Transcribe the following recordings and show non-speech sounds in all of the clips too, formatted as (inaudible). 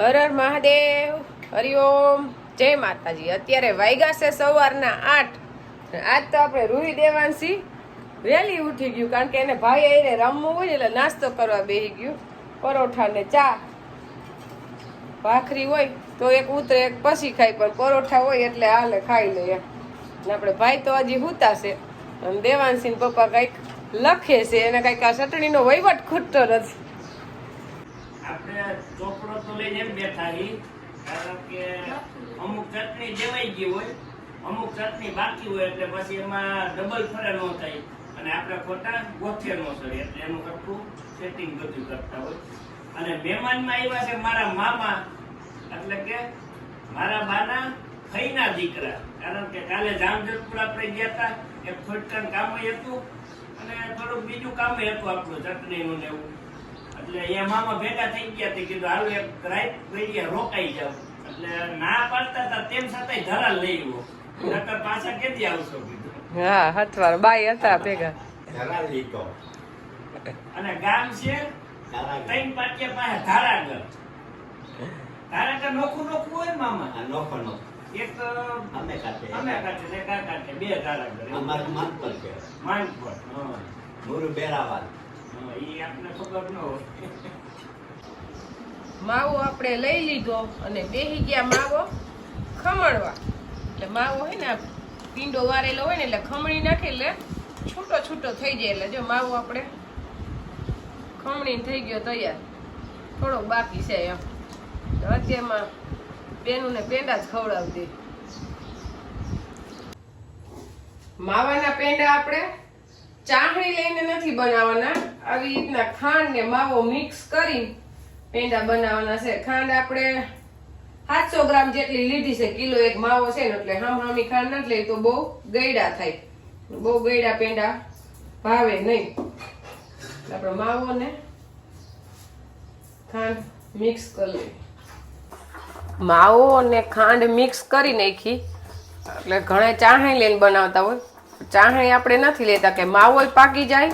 હર હર મહાદેવ હરિઓમ જય માતાજી. અત્યારે વાગ્યા છે સવારના આઠ. આજ તો આપણે રૂહી દેવાંશી વહેલી ઉઠી ગયું, કારણ કે એને ભાઈ એને રમવું હોય એટલે નાસ્તો કરવા બેસી ગયું. પરોઠા ને ચા. ભાખરી હોય તો એક ઉતરે, એક પછી ખાય, પણ પરોઠા હોય એટલે હાલે, ખાઈ લઈએ ને આપણે ભાઈ તો હજી હુતા છે. અને દેવાંશી પપ્પા કંઈક લખે છે, એને કંઈક આ ચટણીનો વહીવટ ખૂટતો નથી. આપણે ચોપડો તો લઈને એમ બેઠા છીએ, કારણ કે અમુક ચટણી દેવાઈ ગઈ હોય, અમુક ચટણી બાકી હોય, એટલે પછી એમાં ડબલ ફરે ન થાય. અને આપણે ખોટા ગોથે ન સરે, એટલે એનું કરતું સેટિંગ બધું કરતા હોય. અને મહેમાનમાં આવ્યા છે મારા મામા, એટલે કે મારા બાના ફઈના દીકરા, કારણ કે કાલે જામજતપુર આપણે ગયા હતા એક ખોટકાન કામ હતું, અને થોડુંક બીજું કામ હતું આપણું ચટણીનું ને એવું. એટલે એ મામા ભેગા થઈ ગયા તે કીધું હાલો એક રાઈટ વેડિયા રોકાઈ જાવ એટલે ના પાડતા હતા તેમ છતાંય ધરા લઈ ગયો નકર પાછા કેદી આવશો કીધું. હા હથવાર. બાઈ હતા ભેગા. લઈ લીધો અને ગામ છે ત્રણ પાટિયા પાસે ધારાગર ધારાગર નોખું નોખું હોય મામા? નોખો નો એક અમે કાઢે અમે કાંઠે ને કા કાંઠે. બે ધારાગર અમારું માનપર છે માનપર હા. મુરુ બેરાવાલ હા, માવો આપણે લઈ લીધો અને બેહી ગયા માવો ખમણવા. એટલે માવો હોય ને પીંડો વારેલો હોય ને એટલે ખમણી નાખે એટલે છૂટો છૂટો થઈ જાય એટલે જો માવો આપણે ખમણી થઈ ગયો તૈયાર. થોડોક બાકી છે એમ. અત્યારમાં બેનું ને પેંડા જ ખવડાવતી માવાના પેંડા આપણે ચાહણી લઈને નથી બનાવવાના. આવી રીતના ખાંડ ને માવો મિક્સ કરી પેંડા બનાવવાના છે. ખાંડ આપણે સાતસો ગ્રામ જેટલી લીધી છે. કિલો એક માવો છે ને એટલે હામ હામી ખાંડ નથી લઈ તો બહુ ગયડા થાય. બહુ ગયડા પેંડા ભાવે નહીં. આપણે માવો ને ખાંડ મિક્સ કરી લઈએ. માવો અને ખાંડ મિક્સ કરી નાખી. એટલે ઘણા ચાહણી લઈને બનાવતા હોય. ચાહણી આપણે નથી લેતા કે માવો પાકી જાય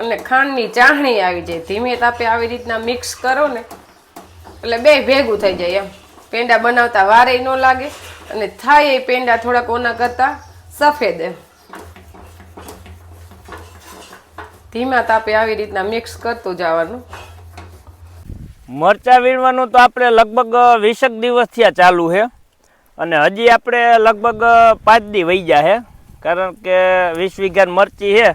અને ખાંડની ચાહણી આવી જાય. ધીમે તાપે આવી રીતના મિક્સ કરો ને, એટલે બે ભેગું થઈ જાય એમ. પેંડા બનાવતા વારે ન લાગે અને થાય એ પેંડા થોડાક ઓના કરતા સફેદ એમ. ધીમા તાપે આવી રીતના મિક્સ કરતું જવાનું. મરચા વીણવાનું તો આપણે લગભગ વીસેક દિવસ થયા ચાલુ છે અને હજી આપણે લગભગ પાંચ દી વહી ગયા છે કારણ કે વીસ વીઘા મરચી છે,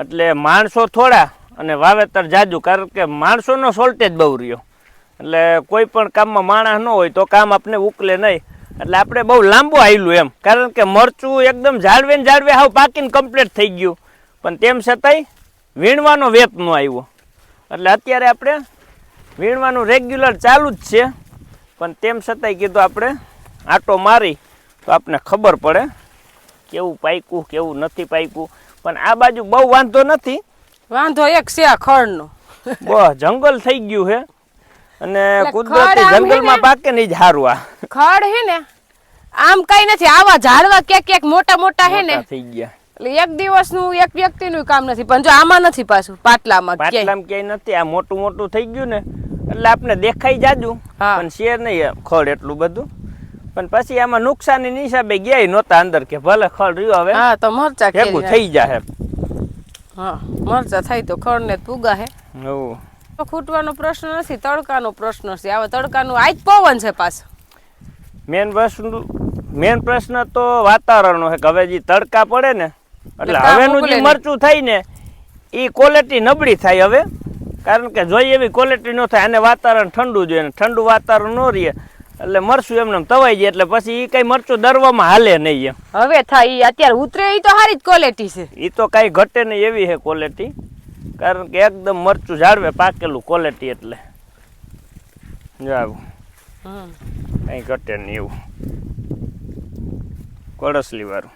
એટલે માણસો થોડા અને વાવેતર જાજુ, કારણ કે માણસોનો સોલ્ટેજ બહુ રહ્યો. એટલે કોઈ પણ કામમાં માણસ ન હોય તો કામ આપણે ઉકલે નહીં. એટલે આપણે બહુ લાંબુ આવેલું એમ. કારણ કે મરચું એકદમ જાળવે ને જાળવે હાવ પાકીને કમ્પ્લીટ થઈ ગયું. પણ તેમ છતાંય વીણવાનો વેપ ન આવ્યો. એટલે અત્યારે આપણે વીણવાનું રેગ્યુલર ચાલુ જ છે. પણ તેમ છતાંય કીધું આપણે આટો મારી તો આપણે ખબર પડે. કેવું પાક્યું કેવું નથી પાક્યું. પણ આ બાજુ બહુ વાંધો નથી. વાંધો એક છે આ ખડનો બહુ જંગલ થઈ ગયું હે અને કુદરતી જંગલમાં પાકે નહીં ઝારું આ ખડ હે ને આમ કઈ નથી. આવા ઝાડવા ક્યાંક ક્યાંક મોટા મોટા હે ને. થઈ ગયા. એટલે એક દિવસનું એક વ્યક્તિનું કામ નથી. પણ જો આમાં નથી પાછું પાટલામાં. પાટલામાં ક્યાંય નથી. આ મોટું મોટું થઈ ગયું ને. એટલે આપણે દેખાઈ જાજુ. પણ શેર નહીં ખડ એટલું બધું. પણ પછી આમાં નુકસાની હિસાબે ગયા નહોતા અંદર કે ભલે ખળ રહ્યો હવે. હા તો મરચા ભેગું થઈ જાય હા મરચા થાય તો ખળ ને પુગા હે. ખૂટવાનો પ્રશ્ન નથી તડકાનો પ્રશ્ન છે. હવે તડકાનું આજ પવન છે પાછો. મેન પ્રશ્ન મેન પ્રશ્ન તો વાતાવરણનો છે કે હવે જે તડકા પડે ને એટલે હવેનું જે મરચું થાય ને એ ક્વોલિટી નબળી થાય હવે. કારણ કે જોઈએ એવી ક્વોલિટી ન થાય અને વાતાવરણ ઠંડુ જોઈએ ને ઠંડુ વાતાવરણ ન રહે. એટલે મરચું એમને એમ તવાઈ જાય એટલે પછી એ કઈ મરચું દરવામાં હાલે નહીં એમ. હવે થાય ઈ અત્યારે ઉતરે ઈ તો સારી જ ક્વોલિટી છે. એ તો કાંઈ ઘટે નહીં એવી છે ક્વોલિટી કારણ કે એકદમ મરચું જાળવે પાકેલું ક્વોલિટી એટલે. જાવ. કંઈ ઘટે નહીં એવું. કળસલી વાળું.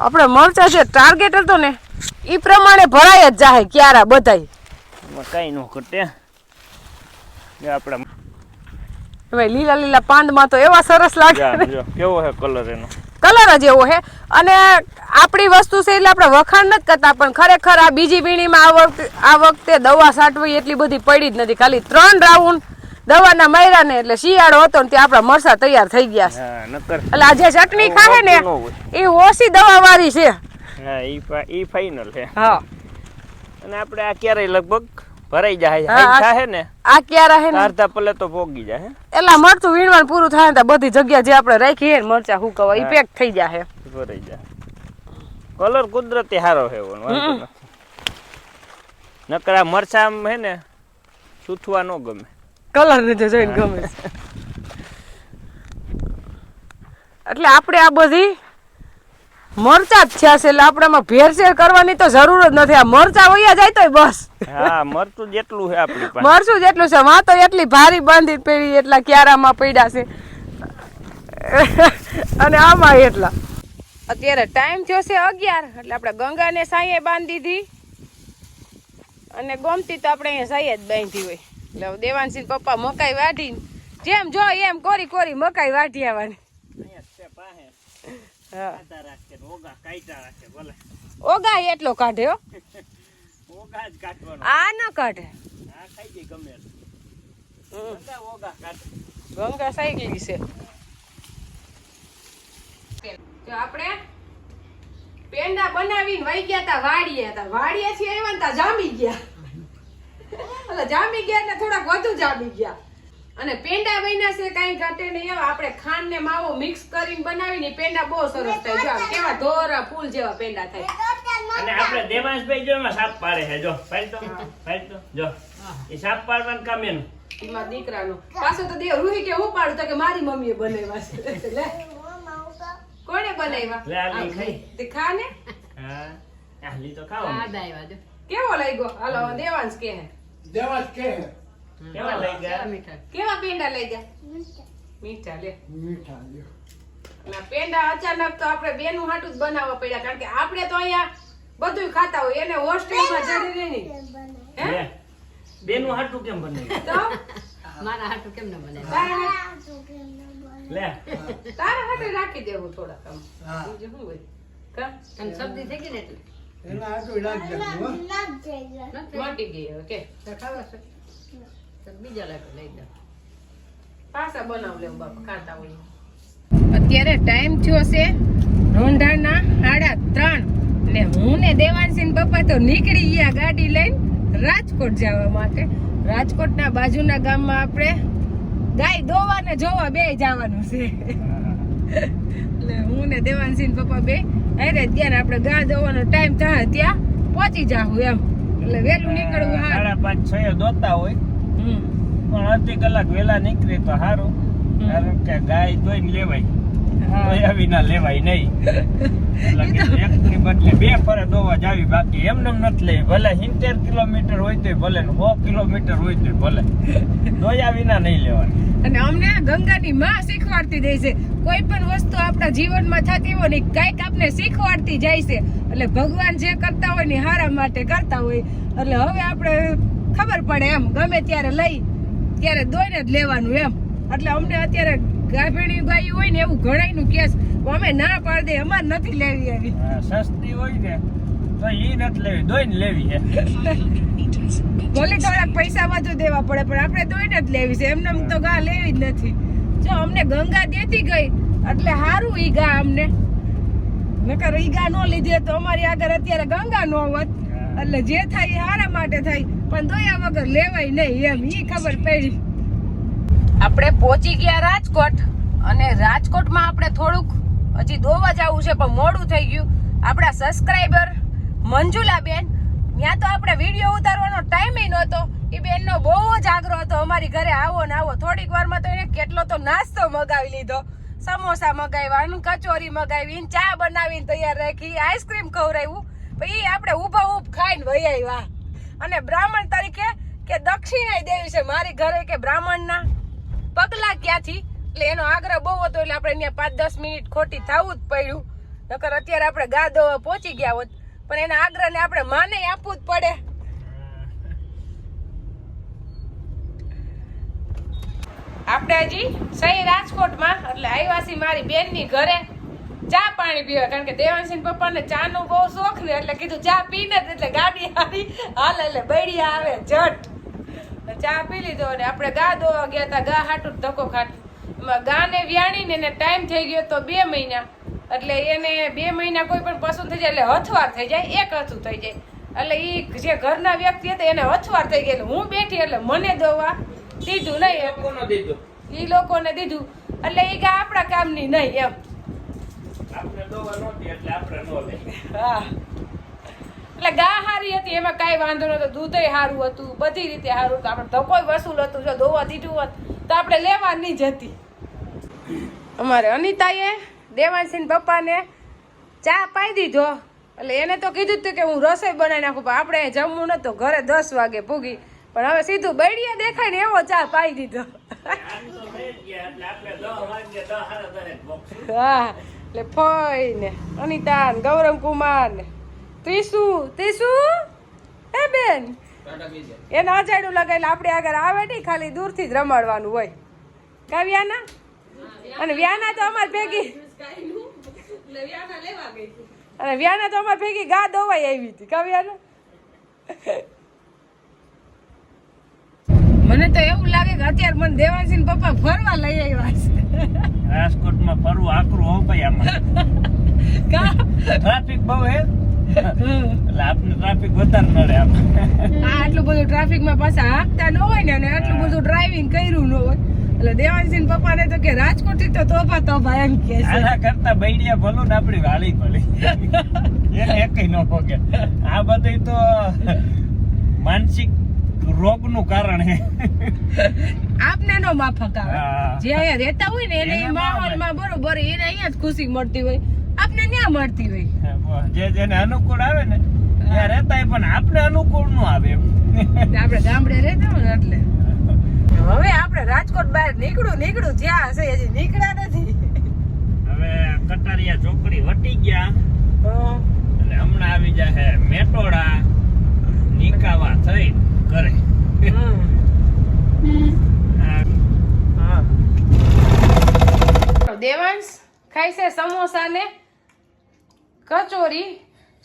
આપણે મરચા છે ટાર્ગેટ હતો ને એ પ્રમાણે ભરાય જ જાય ક્યારા બધાય. કાંઈ ન ઘટે. આપણે હવે લીલા લીલા પાંદમાં તો એવા સરસ લાગે કેવો હે કલર એનો? કલર જ એવો છે અને આપણી વસ્તુ છે એટલે આપણે વખાણ નથી કરતા પણ ખરેખર આ બીજી વીણીમાં આ વખતે આ વખતે દવા છાંટવી એટલી બધી પડી જ નથી. ખાલી ત્રણ રાઉન્ડ દવાના માર્યા ને એટલે શિયાળો હતો ને ત્યાં આપણા મરસા તૈયાર થઈ ગયા છે. એટલે આ જે ચટણી ખાહે ને એ ઓછી દવા વાળી છે. હા ઈ ફાઈનલ છે હા. અને આપણે આ ક્યારેય લગભગ ભરાઈ જાય હા, ને આ ક્યારે હે ને? અડધા પલે તો પોગી જાય એલા મરચું વીણવાનું પૂરું થાય ને બધી જગ્યા જે આપણે રાખી હે મરચા ઈ હા. પેક થઈ જાય ભરાઈ જાય. કલર કુદરતી સારો હે નથી. નકર મરચા હે ને સુથવા ન ગમે. કલર ને જોઈને ગમે (laughs) એટલે આપણે આ બધી મરચા જ થયા છે એટલે આપણામાં ભેરસેર કરવાની તો જરૂર જ નથી. આ મરચા વયા જાય તોય બસ. હા મરચું જેટલું છે આપણી પાસે. મરચું જેટલું છે. માં તો એટલી ભારી બાંધી પડી એટલા ક્યારામાં પડ્યા છે. અને આમાં એટલા. અત્યારે ટાઈમ થયો છે અગિયાર એટલે આપણે ગંગાને સાંયે બાંધી દીધી. અને ગોમતી તો આપણે અહીંયા સાંયે જ બાંધી હોય. એટલે દેવાનસિંહ પપ્પા મકાઈ વાઢીને જેમ જો એમ કોરી કોરી મકાઈ વાઢી આવવાની. હા. ઓગા એટલો કાઢ્યો આ ન કાઢે. ગંગા સાયકલી છે. આપણે પેંડા બનાવીને વહી ગયા તા વાડીએ. હતા વાડીએ થી આવ્યા તા જામી ગયા. એટલે જામી ગયા એટલે થોડાક વધુ જામી ગયા. અને પેંડા બન્યા છે કઈ ઘટે નહીં એવા. આપણે ખાંડ ને માવો મિક્સ કરીને બનાવીને પેંડા બહુ સરસ થાય. જો કેવા ધોરા ફૂલ જેવા પેંડા થાય. અને આપણે દેવાંશભાઈ જો એમાં સાપ પાડે છે. જો પાડ તો પાડ તો જો એ સાપ પાડવાનું કામ એનું. એમાં દીકરાનો. પાછો તો દેવ રૂહી કે હું પાડું? તો કે મારી મમ્મીએ બનાવ્યા છે. લે. કોણે બનાવ્યા? લે આ લઈ ખાઈ. તે ખા ને હા. આ લી તો ખાઓ જો. કેવો લાગ્યો? હાલો દેવાંશ કે હે દેવાજ કે કેવા લઈ ગયા કેવા પેંડા લઈ ગયા મીઠા લે. મીઠા લે ના પેંડા અચાનક તો આપણે બેનું હાટું જ બનાવવા પડ્યા કારણ કે આપણે તો અહીંયા બધું ખાતા હોય એને હોસ્ટેલમાં જડી નહીં. હે? બેનું હાટું કેમ બને? તો? મારા હાટું કેમ ન બને? તારા હાટું- લે. તારા હાટું રાખી દેવું થોડાક કામ હા. બીજું શું હોય? કામ અને સબ્જી થઈ ગઈ ને એટલે? એના હાટું રાખી. નથી મટી ગઈ હવે ખાવા છે. બીજા લાગે લઈ જાઓ પાછા બનાવ લેવું બાપા ખાતા હોય. અત્યારે ટાઈમ થયો છે રોંઢાના સાડા ત્રણ. ને હું ને દેવાનસિંહ પપ્પા તો નીકળી ગયા ગાડી લઈને રાજકોટ જવા માટે. રાજકોટના બાજુના ગામમાં આપણે ગાય દોવા ને જોવા બે જવાનું છે. એટલે હું ને દેવાનસિંહ પપ્પા બે અરે ત્યાં આપણે ગા દોવાનો ટાઈમ થાય ત્યાં પહોંચી જાઉં એમ. એટલે વહેલું નીકળવું સાડા પાંચ છ દોતા હોય. પણ અડધી કલાક વહેલા નીકળે તો સારું કારણ કે ગાય જોઈને લેવાય. દોયા વિના લેવાય નહીં. (laughs) એકની બદલે બે ફરે દોવા જાવી બાકી એમને નથી લેવી. ભલે સિત્તેર કિલોમીટર હોય તોય ભલે ને સો કિલોમીટર હોય તોય ભલે. દોયા વિના નહીં લેવાની. અને અમને ગંગાની માં શીખવાડતી જાય છે. કોઈ પણ વસ્તુ આપણા જીવનમાં થતી હોય ને કંઈક આપને શીખવાડતી જાય છે. એટલે ભગવાન જે કરતા હોય ને હારા માટે કરતા હોય. એટલે હવે આપણે ખબર પડે એમ. ગમે ત્યારે લઈ ત્યારે દોઈને જ લેવાનું એમ. એટલે અમને અત્યારે ગાભીણી ગાયું હોય ને એવું ઘણાયનું કેસ અમે ના પાડી દે અમારે નથી લેવી આવી સસ્તી હોય ને તો ઈ નથી લેવી દોઈને લેવી છે. ભલે થોડાક પૈસા વધુ દેવા પડે પણ આપણે દોઈને જ લેવી છે. એમને એમ તો ગા લેવી જ નથી. જો અમને ગંગા દેતી ગઈ એટલે સારું ઈ ગા અમને. નકર ઈ ગા નો લીધી તો અમારી આગળ અત્યારે ગંગા નો હોત. એટલે જે થાય એ સારા માટે થાય. પણ ધોયા વગર લેવાય નહીં એમ, ઈ ખબર પડી. આપણે પહોંચી ગયા રાજકોટ, અને રાજકોટમાં આપણે થોડુંક હજી ધોવા જવું છે, પણ મોડું થઈ ગયું. આપણા સબસ્ક્રાઈબર મંજુલાબેન, ત્યાં તો આપણે વીડિયો ઉતારવાનો ટાઈમ નહોતો. એ બેનનો બહુ જ આગ્રહ હતો, અમારી ઘરે આવો ને આવો. થોડીક વારમાં તો એને કેટલો તો નાસ્તો મગાવી લીધો. સમોસા મગાવ્યા કચોરી મગાવી ચા બનાવીને તૈયાર રાખી આઈસ્ક્રીમ ખવડાવ્યું. પછી આપણે ઊભા ઊભ ખાઈને વહી આવ્યા. અને બ્રાહ્મણ તરીકે કે દક્ષિણાય દેવી છે મારી ઘરે કે બ્રાહ્મણના. પગલા ક્યાંથી? એટલે એનો આગ્રહ બહુ હતો, એટલે આપણે અહીંયા પાંચ દસ મિનિટ ખોટી થવું જ પડ્યું. નકર અત્યારે આપણે ગાદો પહોંચી ગયા હોત, પણ એના આગ્રહને આપણે માને આપવું જ પડે. આપણે હજી સહી રાજકોટમાં, એટલે આદિવાસી મારી બેનની ઘરે ચા પાણી પીવા કારણ કે દેવાંશી પપ્પાને ચા નો બહુ શોખ ને એટલે કીધું ચા પીને ને એટલે ગાડી આવી હાલ એટલે બૈડી આવે જટ ચા પી લીધો અને આપણે ગા દોવા ગયા હતા ગા હાટું ધક્કો ખાટું એમાં ગાને વ્યાણીને એને ટાઈમ થઈ ગયો તો બે મહિના. એટલે એને બે મહિના કોઈ પણ પસંદ થઈ જાય એટલે હથવાર થઈ જાય એક હથું થઈ જાય. એટલે એ જે ઘરના વ્યક્તિ હતા એને હથવાર થઈ ગયેલું. હું બેઠી એટલે મને દોવા દીધું નહીં. એ લોકોને દીધું. એટલે એ ગા આપણા કામની નહીં એમ. એટલે આપણે નો લઈ હા. એટલે ગા હારી હતી એમાં કાંઈ વાંધો નતો દૂધે સારું હતું બધી રીતે સારું હતું આપણે ધક્કોય વસૂલ હતું જો ધોવા દીધું હોત તો આપણે લેવા નહીં જતી અમારે અનિતાએ દેવાંશીન પપ્પાને ચા પાઈ દીધો. એટલે એને તો કીધું જ હતું કે હું રસોઈ બનાવી નાખું પણ આપણે જમવું નતું ઘરે દસ વાગે ભૂગી. પણ હવે સીધું બૈડીએ દેખાય ને એવો ચા પાઈ દીધો. આમ તો થઈ જ ગયા એટલે આપણે દસ વાગે દસ સાડા દસ બોક્સ હા. એટલે ફઈ ને અનિતા ને. ગૌરવ કુમાર ને ત્રીસુ ત્રીસુ? હે બેન? એને અજાડું લગાવેલું આપણે આગળ આવે નહીં, ખાલી દૂરથી જ રમાડવાનું હોય. કા વ્યાના? અને વ્યાના તો અમાર ભેગી અને વ્યાના તો અમાર ભેગી ગા દોવાઈ આવી હતી. કા મને તો એવું લાગે કે અત્યારે મને દેવાંશી પપ્પા ફરવા લઈ આવ્યા છે. રાજકોટમાં ફરવું આકરું હો ભાઈ આમાં. ટ્રાફિક બહુ હે? એટલે આપને ટ્રાફિક વધારે નડે આમ. આટલું બધું ટ્રાફિકમાં પાછા હાંકતા ન હોય ને અને આટલું બધું ડ્રાઇવિંગ કર્યું ન હોય. એટલે દેવાંશી પપ્પાને તો કે રાજકોટથી તો તોફા તોફા એમ કે આના કરતા બૈડિયા ભલો ને આપણી વાળી ભલી. (laughs) એને એકઈ ન ભોગે. આ બધું તો માનસિક રોગનું કારણ હે. આપને નો માફક આવે. જે અહીંયા રહેતા હોય ને એને માહોલમાં બરોબર એને અહીંયા જ ખુશી મળતી હોય. આપને ન્યા મળતી હોય? જે જેને અનુકૂળ આવે ને ત્યાં રહેતા પણ આપણે અનુકૂળનું આવે એમ. આપણે ગામડે રહેતા હોય ને એટલે. હવે આપણે રાજકોટ બહાર નીકળું નીકળું જ્યાં હશે હજી નીકળ્યા નથી. હવે કટારિયા ચોકડી વટી ગયા. અને એટલે હમણાં આવી જાય મેટોડા નિકાવા થઈ. કરે. દેવાંશ, ખાય છે સમોસા ને કચોરી.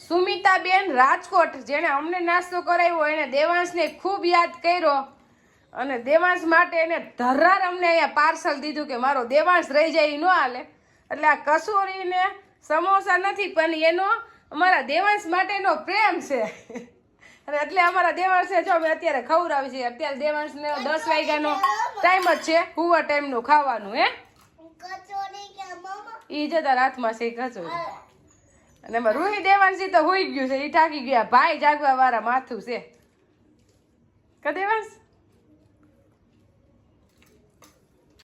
સુમિતાબેન રાજકોટ, જેણે અમને નાસ્તો કરાવ્યો, એને દેવાંશને ખૂબ યાદ કર્યો. અને દેવાંશ માટે એને ધરાર અમને અહીંયા પાર્સલ દીધું કે મારો દેવાંશ રહી જાય ન હાલે. એટલે આ કચોરી ને સમોસા નથી, પણ એનો અમારા દેવાંશ માટેનો પ્રેમ છે. અને એટલે અમારા દેવાંશને જો અમે અત્યારે ખવડાવી છીએ. અત્યારે દેવાંશને દસ વાગ્યાનો ટાઈમ જ છે, હુવા ટાઈમનું ખાવાનું, હે? ઈ જતા હાથમાં છે કચોરી અને એમાં રૂહી દેવાંશી તો હોઈ ગયું છે, ઈ થાકી ગયા. ભાઈ જાગવા વાળા માથું છે. કા દેવાંશ?